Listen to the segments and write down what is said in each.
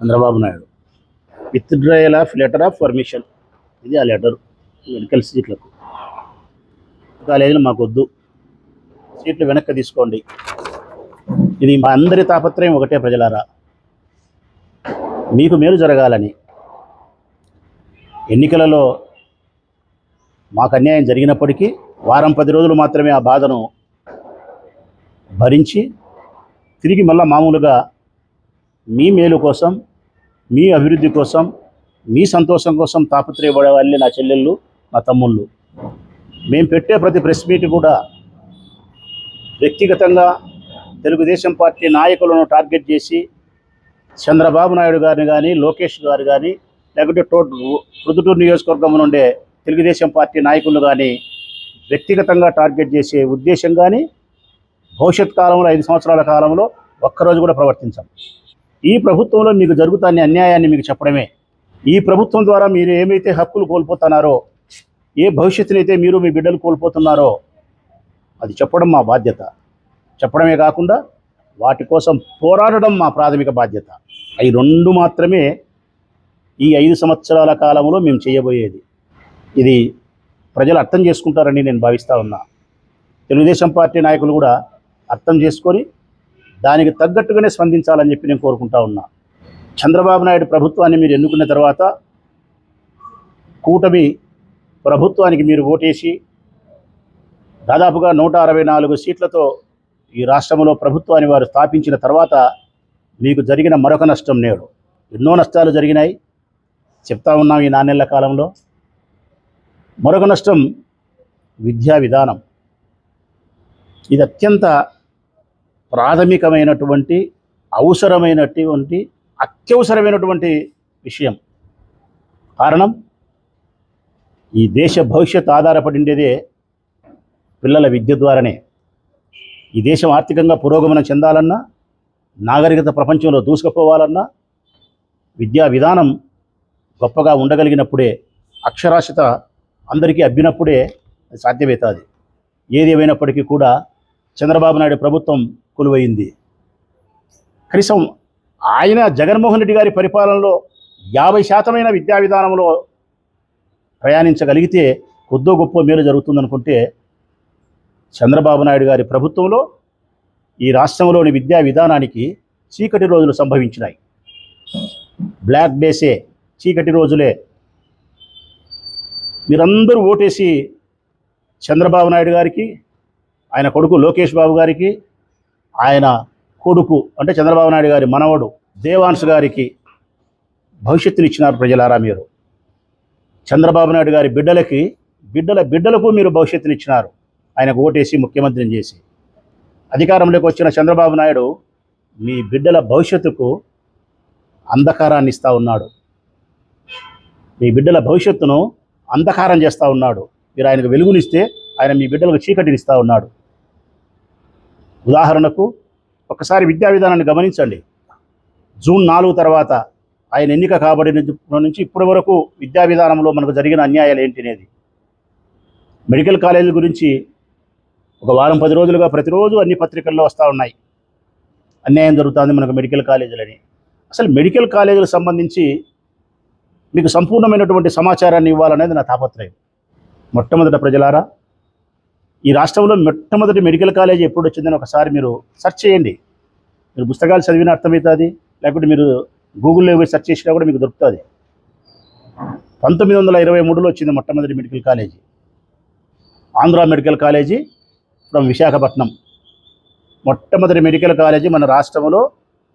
Chandrababu Naidu. Withdrawal of letter of permission ఇది ఆ letter medical సీట్లకు కాలేజీలు మాకు వద్దు. సీట్లు వెనక్కి తీసుకోండి. ఇది మా అందరి తాపత్రయం ఒకటే ప్రజలారా. మీకు మేలు జరగాలని. ఎన్నికలలో మాకు అన్యాయం జరిగినప్పటికీ వారం పది రోజులు మాత్రమే ఆ బాధను భరించి తిరిగి మళ్ళా మామూలుగా మీ మేలు కోసం మీ అభివృద్ధి కోసం మీ సంతోషం కోసం తాపత్రయపడే వాళ్ళే నా చెల్లెళ్ళు నా తమ్ముళ్ళు. మేము పెట్టే ప్రతి ప్రెస్ మీట్ కూడా వ్యక్తిగతంగా తెలుగుదేశం పార్టీ నాయకులను టార్గెట్ చేసి చంద్రబాబు నాయుడు గారిని కానీ లోకేష్ గారు కానీ లేకుంటే టో ప్రొద్దుటూరు నియోజకవర్గం నుండే తెలుగుదేశం పార్టీ నాయకులు కానీ వ్యక్తిగతంగా టార్గెట్ చేసే ఉద్దేశం కానీ భవిష్యత్ కాలంలో ఐదు సంవత్సరాల కాలంలో ఒక్కరోజు కూడా ప్రవర్తించాం. ఈ ప్రభుత్వంలో మీకు జరుగుతున్న అన్యాయాన్ని మీకు చెప్పడమే. ఈ ప్రభుత్వం ద్వారా మీరు ఏమైతే హక్కులు కోల్పోతున్నారో ఏ భవిష్యత్తునైతే మీరు మీ బిడ్డలు కోల్పోతున్నారో అది చెప్పడం మా బాధ్యత. చెప్పడమే కాకుండా వాటి కోసం పోరాడడం మా ప్రాథమిక బాధ్యత. అవి రెండు మాత్రమే ఈ ఐదు సంవత్సరాల కాలంలో మేము చేయబోయేది. ఇది ప్రజలు అర్థం చేసుకుంటారని నేను భావిస్తూ ఉన్నా. తెలుగుదేశం పార్టీ నాయకులు కూడా అర్థం చేసుకొని దానికి తగ్గట్టుగానే స్పందించాలని చెప్పి నేను కోరుకుంటా ఉన్నా. చంద్రబాబు నాయుడు ప్రభుత్వాన్ని మీరు ఎన్నుకున్న తర్వాత కూటమి ప్రభుత్వానికి మీరు ఓటేసి దాదాపుగా నూట అరవై నాలుగు సీట్లతో ఈ రాష్ట్రంలో ప్రభుత్వాన్ని వారు స్థాపించిన తర్వాత మీకు జరిగిన మరొక నష్టం నేడు. ఎన్నో నష్టాలు జరిగినాయి. చెప్తా ఉన్నాం ఈ నాణ్యల కాలంలో. మరొక నష్టం విద్యా విధానం. ఇది అత్యంత ప్రాథమికమైనటువంటి అవసరమైనటువంటి అత్యవసరమైనటువంటి విషయం. కారణం ఈ దేశ భవిష్యత్ ఆధారపడిండేదే పిల్లల విద్య ద్వారానే. ఈ దేశం ఆర్థికంగా పురోగమనం చెందాలన్నా నాగరికత ప్రపంచంలో దూసుకుపోవాలన్నా విద్యా విధానం గొప్పగా ఉండగలిగినప్పుడే అక్షరాస్యత అందరికీ అబ్బినప్పుడే సాధ్యమవుతుంది. ఏది కూడా చంద్రబాబు నాయుడు ప్రభుత్వం కొలువైంది. కనీసం ఆయన జగన్మోహన్ రెడ్డి గారి పరిపాలనలో యాభై శాతమైన విద్యా విధానంలో ప్రయాణించగలిగితే కొద్దో గొప్ప మేలు జరుగుతుందనుకుంటే చంద్రబాబు నాయుడు గారి ప్రభుత్వంలో ఈ రాష్ట్రంలోని విద్యా విధానానికి చీకటి రోజులు సంభవించినాయి. బ్లాక్ డేసే చీకటి రోజులే. మీరందరూ ఓటేసి చంద్రబాబు నాయుడు గారికి ఆయన కొడుకు లోకేష్ బాబు గారికి ఆయన కొడుకు అంటే చంద్రబాబు నాయుడు గారి మనవడు దేవాన్స్ గారికి భవిష్యత్తునిచ్చినారు ప్రజలారా మీరు. చంద్రబాబు నాయుడు గారి బిడ్డలకి బిడ్డల బిడ్డలకు మీరు భవిష్యత్తుని ఇచ్చినారు ఆయనకు ఓటేసి ముఖ్యమంత్రిని చేసి. అధికారంలోకి వచ్చిన చంద్రబాబు నాయుడు మీ బిడ్డల భవిష్యత్తుకు అంధకారాన్ని ఇస్తూ ఉన్నాడు. మీ బిడ్డల భవిష్యత్తును అంధకారం చేస్తూ ఉన్నాడు. మీరు ఆయనకు వెలుగునిస్తే ఆయన మీ బిడ్డలకు చీకటినిస్తూ ఉన్నాడు. ఉదాహరణకు ఒకసారి విద్యా విధానాన్ని గమనించండి. జూన్ నాలుగు తర్వాత ఆయన ఎన్నిక కాబడిన నుంచి ఇప్పటి వరకు విద్యా విధానంలో మనకు జరిగిన అన్యాయాలు ఏంటి అనేది. మెడికల్ కాలేజీల గురించి ఒక వారం పది రోజులుగా ప్రతిరోజు అన్ని పత్రికల్లో వస్తూ ఉన్నాయి. అన్యాయం జరుగుతుంది మనకు మెడికల్ కాలేజీలని అసలు మెడికల్ కాలేజీలకు సంబంధించి మీకు సంపూర్ణమైనటువంటి సమాచారాన్ని ఇవ్వాలనేది నా తాపత్రయం. మొట్టమొదట ప్రజలారా ఈ రాష్ట్రంలో మొట్టమొదటి మెడికల్ కాలేజ్ ఎప్పుడు వచ్చిందని ఒకసారి మీరు సెర్చ్ చేయండి. మీరు పుస్తకాలు చదివిన అర్థమవుతుంది లేకుంటే మీరు గూగుల్లో పోయి సెర్చ్ చేసినా కూడా మీకు దొరుకుతుంది. పంతొమ్మిది వందల ఇరవై మూడులో వచ్చింది మొట్టమొదటి medical college. Andhra medical college from Visakhapatnam. మొట్టమొదటి మెడికల్ కాలేజీ మన రాష్ట్రంలో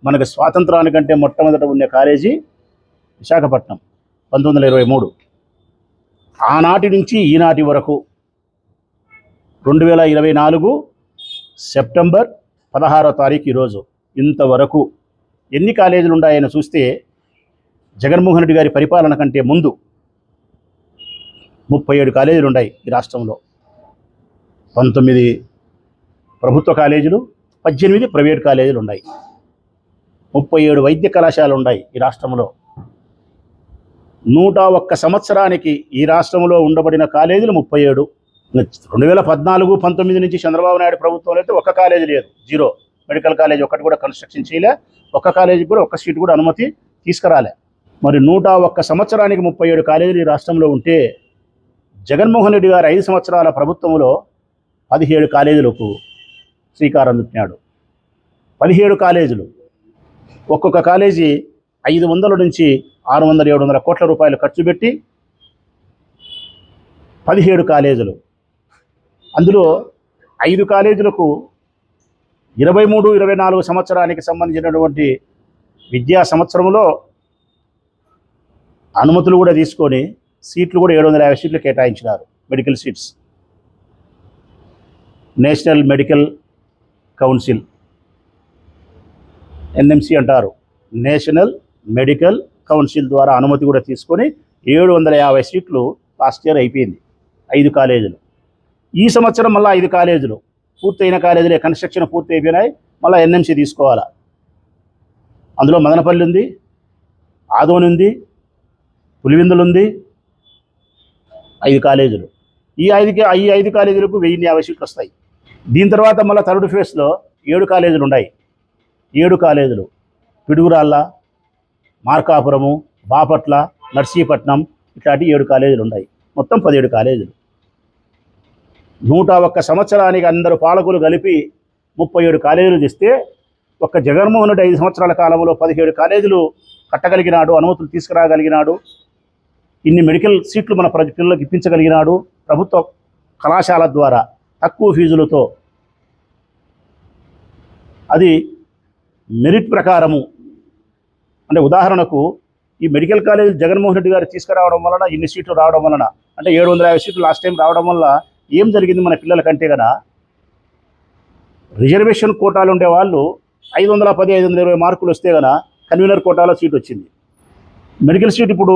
మనకు స్వాతంత్రానికంటే మొట్టమొదట ఉండే కాలేజీ విశాఖపట్నం పంతొమ్మిది వందల ఇరవై మూడు. ఆనాటి నుంచి ఈనాటి వరకు రెండు వేల ఇరవై నాలుగు సెప్టెంబర్ పదహారో తారీఖు ఈరోజు. ఇంతవరకు ఎన్ని కాలేజీలు ఉన్నాయని చూస్తే జగన్మోహన్ రెడ్డి గారి పరిపాలన కంటే ముందు ముప్పై ఏడు కాలేజీలు ఉన్నాయి ఈ రాష్ట్రంలో. పంతొమ్మిది ప్రభుత్వ కాలేజీలు పద్దెనిమిది ప్రైవేట్ కాలేజీలు ఉన్నాయి. ముప్పై ఏడు వైద్య కళాశాలలు ఉన్నాయి ఈ రాష్ట్రంలో. నూట ఒక్క సంవత్సరానికి ఈ రాష్ట్రంలో ఉండబడిన కాలేజీలు ముప్పై ఏడు. రెండు వేల పద్నాలుగు పంతొమ్మిది నుంచి చంద్రబాబు నాయుడు ప్రభుత్వంలో అయితే ఒక్క కాలేజీ లేదు. జీరో. మెడికల్ కాలేజ్ ఒక్కటి కూడా కన్స్ట్రక్షన్ చేయలే. ఒక్క కాలేజీకి కూడా ఒక్క సీట్ కూడా అనుమతి తీసుకురాలే. మరి నూట ఒక్క సంవత్సరానికి ముప్పై ఏడు కాలేజీలు ఈ రాష్ట్రంలో ఉంటే జగన్మోహన్ రెడ్డి గారు ఐదు సంవత్సరాల ప్రభుత్వంలో పదిహేడు కాలేజీలకు శ్రీకారం చుట్టినాడు. పదిహేడు కాలేజీలు. ఒక్కొక్క కాలేజీ ఐదు వందల నుంచి ఆరు వందల ఏడు వందల కోట్ల రూపాయలు ఖర్చు పెట్టి పదిహేడు కాలేజీలు. అందులో ఐదు కాలేజీలకు ఇరవై మూడు ఇరవై నాలుగు సంవత్సరానికి సంబంధించినటువంటి విద్యా సంవత్సరంలో అనుమతులు కూడా తీసుకొని సీట్లు కూడా ఏడు వందల యాభై సీట్లు కేటాయించినారు medical seats. National medical council NMC అంటారు. నేషనల్ మెడికల్ కౌన్సిల్ ద్వారా అనుమతి కూడా తీసుకొని ఏడు వందల యాభై సీట్లు లాస్ట్ ఇయర్ అయిపోయింది ఐదు కాలేజీలు. ఈ సంవత్సరం మళ్ళీ ఐదు కాలేజీలు. పూర్తయిన కాలేజీలే కన్స్ట్రక్షన్ పూర్తి అయిపోయినాయి మళ్ళీ ఎన్ఎంసి తీసుకోవాలా. అందులో మదనపల్లి ఉంది ఆదోని ఉంది పులివిందులు ఉంది ఐదు కాలేజీలు. ఈ ఐదుకి ఈ ఐదు కాలేజీలకు వెయ్యిన్ని యాభై సీట్లు వస్తాయి. దీని తర్వాత మళ్ళీ థర్డ్ ఫేజ్లో ఏడు కాలేజీలు ఉన్నాయి. ఏడు కాలేజీలు. పిడుగురాళ్ళ మార్కాపురము బాపట్ల నర్సీపట్నం ఇట్లాంటి ఏడు కాలేజీలు ఉన్నాయి. మొత్తం పదిహేడు కాలేజీలు. నూట ఒక్క సంవత్సరానికి అందరు పాలకులు కలిపి ముప్పై ఏడు కాలేజీలు తెస్తే ఒక్క జగన్మోహన్ రెడ్డి ఐదు సంవత్సరాల కాలంలో పదిహేడు కాలేజీలు కట్టగలిగినాడు అనుమతులు తీసుకురాగలిగినాడు ఇన్ని మెడికల్ సీట్లు మన ప్రజ పిల్లలకు ఇప్పించగలిగినాడు. ప్రభుత్వ కళాశాల ద్వారా తక్కువ ఫీజులతో అది మెరిట్ ప్రకారము. అంటే ఉదాహరణకు ఈ మెడికల్ కాలేజ్ జగన్మోహన్ రెడ్డి గారు తీసుకురావడం వలన ఇన్ని సీట్లు రావడం వలన అంటే ఏడు వందల యాభై సీట్లు లాస్ట్ టైం రావడం వల్ల ఏం జరిగింది మన పిల్లలకంటే కదా? రిజర్వేషన్ కోటాలు ఉండే వాళ్ళు ఐదు వందల పది ఐదు వందల ఇరవై మార్కులు వస్తే కదా కన్వీనర్ కోటాలో సీట్ వచ్చింది. మెడికల్ సీట్ ఇప్పుడు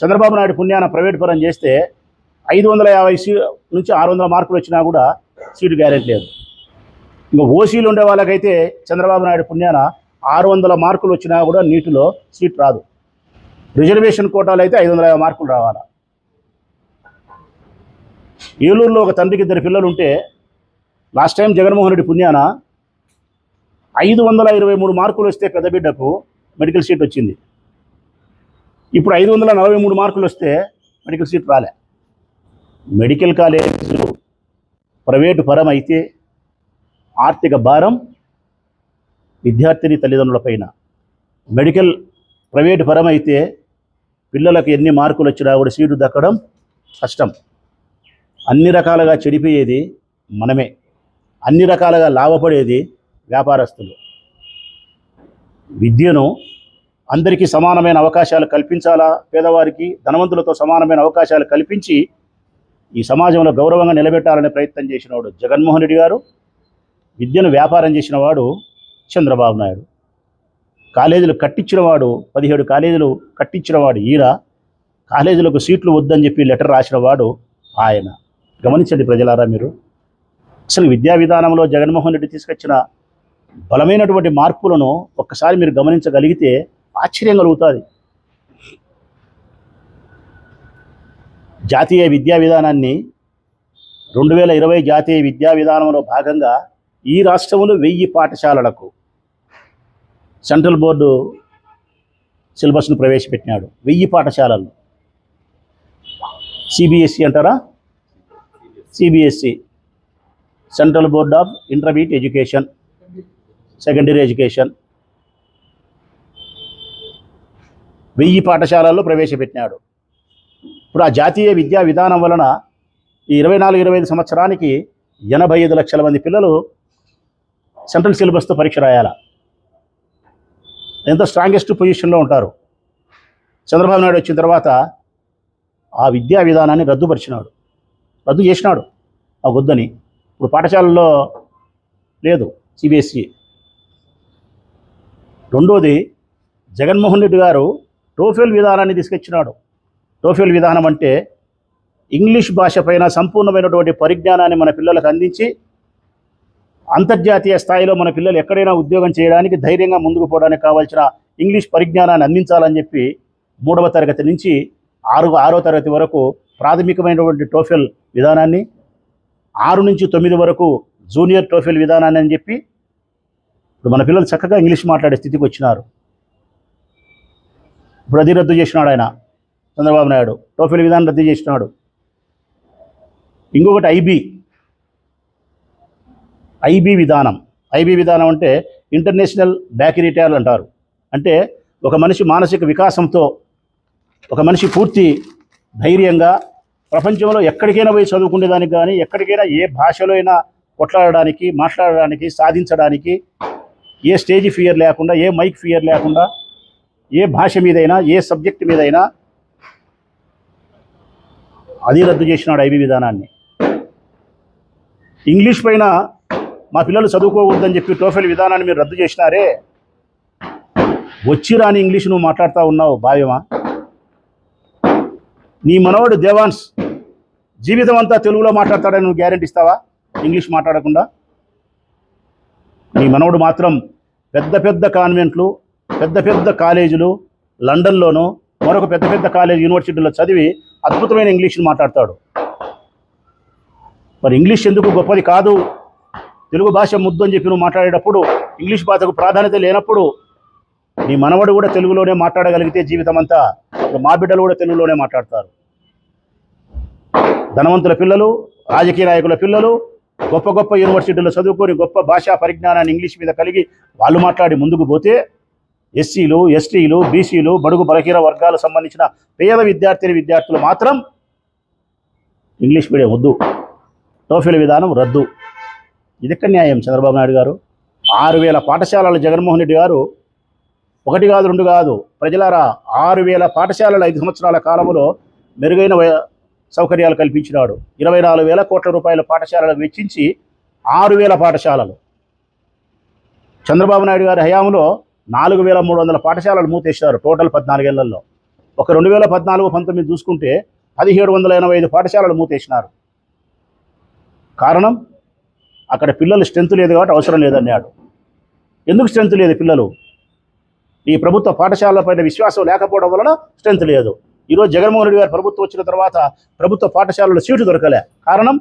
చంద్రబాబు నాయుడు పుణ్యాన ప్రైవేట్ పరం చేస్తే ఐదు వందల యాభై సీ నుంచి ఆరు వందల మార్కులు వచ్చినా కూడా సీటు గ్యారెంటీ లేదు. ఇంకా ఓసీలు ఉండే వాళ్ళకైతే చంద్రబాబు నాయుడు పుణ్యాన ఆరు వందల మార్కులు వచ్చినా కూడా నీటిలో సీట్ రాదు. రిజర్వేషన్ కోటాలు అయితే ఐదు వందల యాభై మార్కులు రావాలా? ఏలూరులో ఒక తండ్రికి ఇద్దరు పిల్లలు ఉంటే లాస్ట్ టైం జగన్మోహన్ రెడ్డి పుణ్యాన ఐదు వందల ఇరవై మూడు మార్కులు వస్తే పెద్ద బిడ్డకు మెడికల్ సీట్ వచ్చింది. ఇప్పుడు ఐదు వందల నలభై మూడు మార్కులు వస్తే మెడికల్ సీట్ రాలే. మెడికల్ కాలేజీలు ప్రైవేటు పరం అయితే ఆర్థిక భారం విద్యార్థిని తల్లిదండ్రులపైన మెడికల్ ప్రైవేటు పరం అయితే పిల్లలకు ఎన్ని మార్కులు వచ్చినా కూడా సీటు దక్కడం కష్టం. అన్ని రకాలుగా చెడిపోయేది మనమే. అన్ని రకాలుగా లాభపడేది వ్యాపారస్తులు. విద్యను అందరికీ సమానమైన అవకాశాలు కల్పించాలా? పేదవారికి ధనవంతులతో సమానమైన అవకాశాలు కల్పించి ఈ సమాజంలో గౌరవంగా నిలబెట్టాలనే ప్రయత్నం చేసినవాడు జగన్మోహన్ రెడ్డి గారు విద్యను వ్యాపారం చేసినవాడు చంద్రబాబు నాయుడు. కాలేజీలు కట్టించినవాడు పదిహేడు కాలేజీలు కట్టించినవాడు ఈయన కాలేజీలకు సీట్లు వద్దని చెప్పి లెటర్ రాసినవాడు ఆయన. గమనించండి ప్రజలారా మీరు. అసలు విద్యా విధానంలో జగన్మోహన్ రెడ్డి తీసుకొచ్చిన బలమైనటువంటి మార్పులను ఒక్కసారి మీరు గమనించగలిగితే ఆశ్చర్యం కలుగుతుంది. జాతీయ విద్యా విధానాన్ని రెండు వేల ఇరవై జాతీయ విద్యా విధానంలో భాగంగా ఈ రాష్ట్రంలో వెయ్యి పాఠశాలలకు సెంట్రల్ బోర్డు సిలబస్ను ప్రవేశపెట్టినాడు. వెయ్యి పాఠశాలలు. సిబిఎస్సి అంటారా? CBSE central board of intermediate education secondary education వెయ్యి పాఠశాలల్లో ప్రవేశపెట్టినాడు. ఇప్పుడు ఆ జాతీయ విద్యా విధానం వలన ఈ ఇరవై నాలుగు ఇరవై ఐదు సంవత్సరానికి ఎనభై ఐదు లక్షల మంది పిల్లలు సెంట్రల్ సిలబస్తో పరీక్ష రాయాల? ఎంత స్ట్రాంగెస్ట్ పొజిషన్లో ఉంటారు? చంద్రబాబు నాయుడు వచ్చిన తర్వాత ఆ విద్యా విధానాన్ని రద్దుపరిచినాడు. రద్దు చేసినాడు. ఆ వద్దని. ఇప్పుడు పాఠశాలల్లో లేదు సిబిఎస్ఈ. రెండోది జగన్మోహన్ రెడ్డి గారు టోఫెల్ విధానాన్ని తీసుకొచ్చినాడు. టోఫెల్ విధానం అంటే ఇంగ్లీష్ భాష పైన సంపూర్ణమైనటువంటి పరిజ్ఞానాన్ని మన పిల్లలకు అందించి అంతర్జాతీయ స్థాయిలో మన పిల్లలు ఎక్కడైనా ఉద్యోగం చేయడానికి ధైర్యంగా ముందుకు పోవడానికి కావాల్సిన ఇంగ్లీష్ పరిజ్ఞానాన్ని అందించాలని చెప్పి మూడవ తరగతి నుంచి ఆరు ఆరో తరగతి వరకు ప్రాథమికమైనటువంటి టోఫెల్ విధానాన్ని ఆరు నుంచి తొమ్మిది వరకు జూనియర్ టోఫెల్ విధానాన్ని అని చెప్పి ఇప్పుడు మన పిల్లలు చక్కగా ఇంగ్లీష్ మాట్లాడే స్థితికి వచ్చినారు. ఇప్పుడు అది రద్దు చేసినాడు ఆయన చంద్రబాబు నాయుడు. టోఫెల్ విధానం రద్దు చేసినాడు. ఇంకొకటి ఐబీ ఐబీ విధానం. ఐబీ విధానం అంటే ఇంటర్నేషనల్ బ్యాక్టీరియాలు అంటారు. అంటే ఒక మనిషి మానసిక వికాసంతో ఒక మనిషి పూర్తి ధైర్యంగా ప్రపంచంలో ఎక్కడికైనా పోయి చదువుకునేదానికి కానీ ఎక్కడికైనా ఏ భాషలో అయినా కొట్లాడడానికి మాట్లాడడానికి సాధించడానికి ఏ స్టేజ్ ఫియర్ లేకుండా ఏ మైక్ ఫియర్ లేకుండా ఏ భాష మీదైనా ఏ సబ్జెక్ట్ మీదైనా అది రద్దు చేసినాడు ఐబీ విధానాన్ని. ఇంగ్లీష్ పైన మా పిల్లలు చదువుకోకూడదని చెప్పి టోఫెల్ విధానాన్ని మీరు రద్దు చేసినారే. వచ్చి రాని ఇంగ్లీష్ నువ్వు మాట్లాడుతూ ఉన్నావు భావ్యమా? నీ మనవడు దేవాన్స్ జీవితం అంతా తెలుగులో మాట్లాడతాడని నువ్వు గ్యారెంటీ ఇస్తావా? ఇంగ్లీష్ మాట్లాడకుండా? నీ మనవడు మాత్రం పెద్ద పెద్ద కాన్వెంట్లు పెద్ద పెద్ద కాలేజీలు లండన్లోనూ మరొక పెద్ద పెద్ద కాలేజ్ యూనివర్సిటీలో చదివి అద్భుతమైన ఇంగ్లీష్ని మాట్లాడతాడు. మరి ఇంగ్లీష్ ఎందుకు గొప్పది కాదు? తెలుగు భాష ముద్దు అని చెప్పి నువ్వు మాట్లాడేటప్పుడు ఇంగ్లీష్ భాషకు ప్రాధాన్యత లేనప్పుడు నీ మనవడు కూడా తెలుగులోనే మాట్లాడగలిగితే జీవితం అంతా మా బిడ్డలు కూడా తెలుగులోనే మాట్లాడతారు. ధనవంతుల పిల్లలు రాజకీయ నాయకుల పిల్లలు గొప్ప గొప్ప యూనివర్సిటీల్లో చదువుకొని గొప్ప భాషా పరిజ్ఞానాన్ని ఇంగ్లీష్ మీద కలిగి వాళ్ళు మాట్లాడి ముందుకు పోతే ఎస్సీలు ఎస్టీలు బీసీలు బడుగు బలహీన వర్గాలకు సంబంధించిన పేద విద్యార్థిని విద్యార్థులు మాత్రం ఇంగ్లీష్ మీడియం వద్దు. టోఫీల విధానం రద్దు. ఇది ఎక్కడ న్యాయం చంద్రబాబు నాయుడు గారు? ఆరు వేల పాఠశాలల జగన్మోహన్ రెడ్డి గారు ఒకటి కాదు రెండు కాదు. ప్రజలారా ఆరు వేల పాఠశాలలు ఐదు సంవత్సరాల కాలంలో మెరుగైన సౌకర్యాలు కల్పించినాడు. ఇరవై నాలుగు వేల కోట్ల రూపాయల పాఠశాలలకు వెచ్చించి ఆరు వేల పాఠశాలలు. చంద్రబాబు నాయుడు గారి హయాంలో నాలుగు వేల మూడు వందల పాఠశాలలు మూతేశారు టోటల్ పద్నాలుగేళ్ళలో ఒక రెండు వేల పద్నాలుగు పంతొమ్మిది చూసుకుంటే పదిహేడు వందల ఎనభై ఐదు పాఠశాలలు మూతేసినారు. కారణం అక్కడ పిల్లలు స్ట్రెంత్ లేదు కాబట్టి అవసరం లేదన్నాడు. ఎందుకు స్ట్రెంత్ లేదు పిల్లలు? ఈ ప్రభుత్వ పాఠశాలపైన విశ్వాసం లేకపోవడం వలన స్ట్రెంత్ లేదు. ఈరోజు జగన్మోహన్ రెడ్డి గారు ప్రభుత్వం వచ్చిన తర్వాత ప్రభుత్వ పాఠశాలలో సీటు దొరకలే. కారణం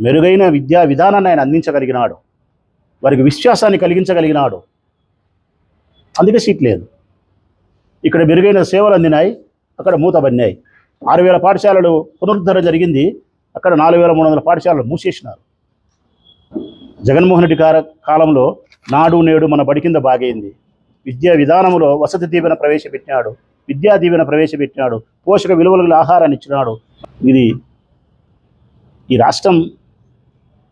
మెరుగైన విద్యా విధానాన్ని ఆయన అందించగలిగినాడు. వారికి విశ్వాసాన్ని కలిగించగలిగినాడు. అందుకే సీట్ లేదు. ఇక్కడ మెరుగైన సేవలు అందినాయి అక్కడ మూతబడినాయి. ఆరు వేల పాఠశాలలు పునరుద్ధరణ జరిగింది అక్కడ నాలుగు వేల మూడు వందల పాఠశాలలు మూసేసినారు. జగన్మోహన్ రెడ్డి గారి కాలంలో నాడు నేడు మన బడి కింద బాగైంది. విద్యా విధానంలో వసతి దీవెన ప్రవేశపెట్టినాడు విద్యా దీవెన ప్రవేశపెట్టినాడు పోషక విలువలు ఆహారాన్ని ఇచ్చినాడు. ఇది ఈ రాష్ట్రం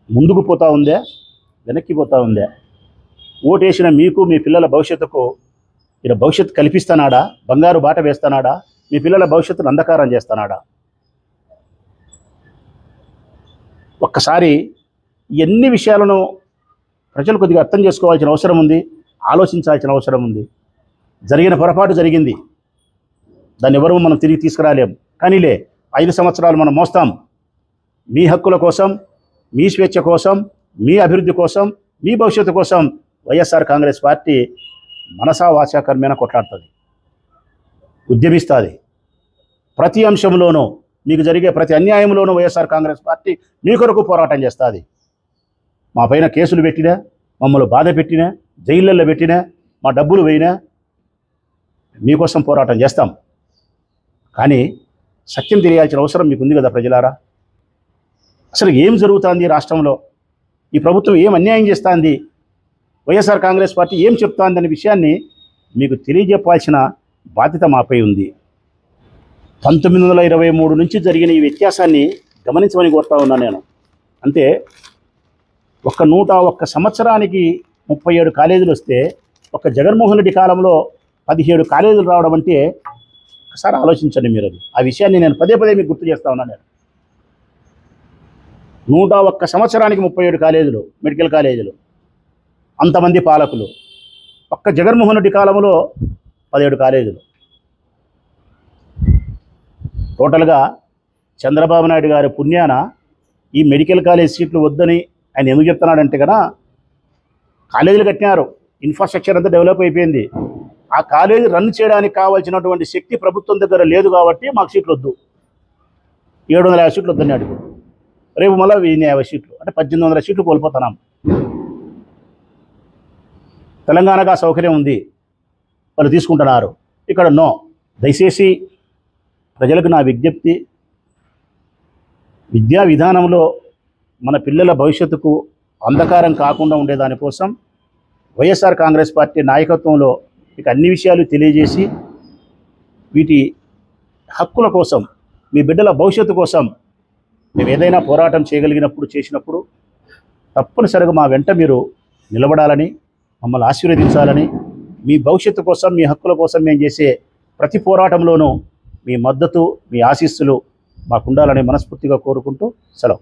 ముందుకు పోతా ఉందే వెనక్కి పోతా ఉందే. ఓటేసిన మీకు మీ పిల్లల భవిష్యత్తుకు మీరు భవిష్యత్తు కల్పిస్తానాడా? బంగారు బాట వేస్తానాడా? మీ పిల్లల భవిష్యత్తును అంధకారం చేస్తానాడా? ఒక్కసారి ఎన్ని విషయాలను ప్రజలు కొద్దిగా అర్థం చేసుకోవాల్సిన అవసరం ఉంది. ఆలోచించాల్సిన అవసరం ఉంది. జరిగిన పొరపాటు జరిగింది. దాన్ని ఎవరూ మనం తిరిగి తీసుకురాలేం. కానీలే ఐదు సంవత్సరాలు మనం మోస్తాం. మీ హక్కుల కోసం మీ స్వేచ్ఛ కోసం మీ అభివృద్ధి కోసం మీ భవిష్యత్తు కోసం వైఎస్ఆర్ కాంగ్రెస్ పార్టీ మనసా వాచా కర్మేణ కొట్లాడుతుంది. ఉద్యమిస్తుంది. ప్రతి అంశంలోనూ మీకు జరిగే ప్రతి అన్యాయంలోనూ వైఎస్ఆర్ కాంగ్రెస్ పార్టీ మీ కొరకు పోరాటం చేస్తుంది. మా పైన కేసులు పెట్టినా మమ్మల్ని బాధ పెట్టినా జైళ్ళల్లో పెట్టినా మా డబ్బులు పోయినా మీకోసం పోరాటం చేస్తాం. కానీ సత్యం తెలియాల్సిన అవసరం మీకు ఉంది కదా ప్రజలారా? అసలు ఏం జరుగుతుంది రాష్ట్రంలో? ఈ ప్రభుత్వం ఏం అన్యాయం చేస్తుంది? వైఎస్ఆర్ కాంగ్రెస్ పార్టీ ఏం చెప్తోంది అనే విషయాన్ని మీకు తెలియజెప్పాల్సిన బాధ్యత మాపై ఉంది. పంతొమ్మిది వందల ఇరవై మూడు నుంచి జరిగిన ఈ వ్యత్యాసాన్ని గమనించమని కోరుతా ఉన్నాను నేను. అంటే ఒక్క నూట ఒక్క సంవత్సరానికి ముప్పై ఏడు కాలేజీలు వస్తే ఒక జగన్మోహన్ రెడ్డి కాలంలో పదిహేడు కాలేజీలు రావడం అంటే ఒకసారి ఆలోచించండి మీరు అది. ఆ విషయాన్ని నేను పదే పదే మీకు గుర్తు చేస్తా ఉన్నాను నేను. నూట ఒక్క సంవత్సరానికి ముప్పై ఏడు కాలేజీలు మెడికల్ కాలేజీలు అంతమంది పాలకులు ఒక్క జగన్మోహన్ రెడ్డి కాలంలో పదిహేడు కాలేజీలు. టోటల్గా చంద్రబాబు నాయుడు గారి పుణ్యాన ఈ మెడికల్ కాలేజ్ సీట్లు వద్దని ఆయన ఎందుకు చెప్తున్నాడంటే కదా కాలేజీలు కట్టినారు. ఇన్ఫ్రాస్ట్రక్చర్ అంతా డెవలప్ అయిపోయింది. ఆ కాలేజీ రన్ చేయడానికి కావాల్సినటువంటి శక్తి ప్రభుత్వం దగ్గర లేదు కాబట్టి మాకు సీట్లు వద్దు. ఏడు వందల యాభై సీట్లు వద్దన్నాడు ఇప్పుడు. రేపు మళ్ళీ వెయ్యి యాభై సీట్లు అంటే పద్దెనిమిది వందల సీట్లు కోల్పోతున్నాం. తెలంగాణకు ఆ సౌకర్యం ఉంది. వాళ్ళు తీసుకుంటున్నారు ఇక్కడ నో. దయచేసి ప్రజలకు నా విజ్ఞప్తి విద్యా విధానంలో మన పిల్లల భవిష్యత్తుకు అంధకారం కాకుండా ఉండేదానికోసం వైఎస్ఆర్ కాంగ్రెస్ పార్టీ నాయకత్వంలో మీకు అన్ని విషయాలు తెలియజేసి వీటి హక్కుల కోసం మీ బిడ్డల భవిష్యత్తు కోసం మేము ఏదైనా పోరాటం చేయగలిగినప్పుడు చేసినప్పుడు తప్పనిసరిగా మా వెంట మీరు నిలబడాలని మమ్మల్ని ఆశీర్వదించాలని మీ భవిష్యత్తు కోసం మీ హక్కుల కోసం మేము చేసే ప్రతి పోరాటంలోనూ మీ మద్దతు మీ ఆశీస్సులు మాకుండాలని మనస్ఫూర్తిగా కోరుకుంటూ సెలవు.